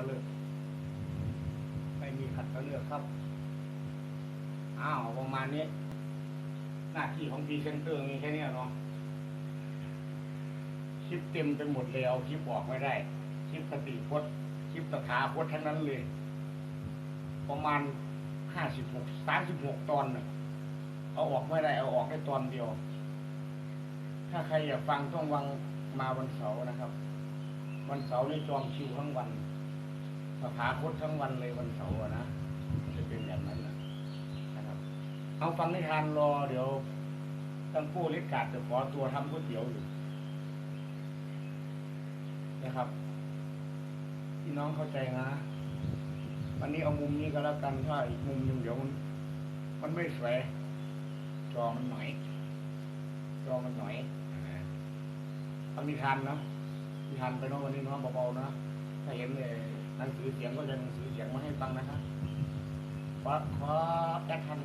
ก็เลิก ไม่มีขัดก็เลิกครับ อ้าวประมาณนี้ หน้าที่ของพรีเซนเตอร์มีแค่เนี้ยเนาะคลิปเต็มไปหมดเลยเอาคลิปออกไม่ได้คลิปสติพจน์คลิปตถาพจน์ทั้งนั้นเลย ประมาณห้าสิบหกสามสิบหกตอนน่ะเอาออกไม่ได้เอาออกได้ตอนเดียว ถ้าใครอยากฟังต้องวังมาวันเสาร์นะครับ วันเสาร์นี่จองคิวทั้งวัน สถาพจน์ทั้งวันเลยวันเสาร์อะนะมันจะเป็นแบบนั้นนะนะครับ เอาฟังนิทานรอเดี๋ยวตั้งผู้เล็กกาดจะขอตัวทำก๋วยเตี๋ยวอยู่นะครับพี่น้องเข้าใจนะ วันนี้เอามุมนี้ก็แล้วกันถ้าอีกมุมหนึ่งเดี๋ยวมันมันไม่สวยจอมันหน่อยจอมันหน่อยทำนิทานเนาะนิทานไปเนาะวันนี้เนาะเบาๆนะถ้าเห็นเลย หนังสือเสียงก็จะหนังสือเสียงมาให้ฟังนะครับขอขอแอดทัน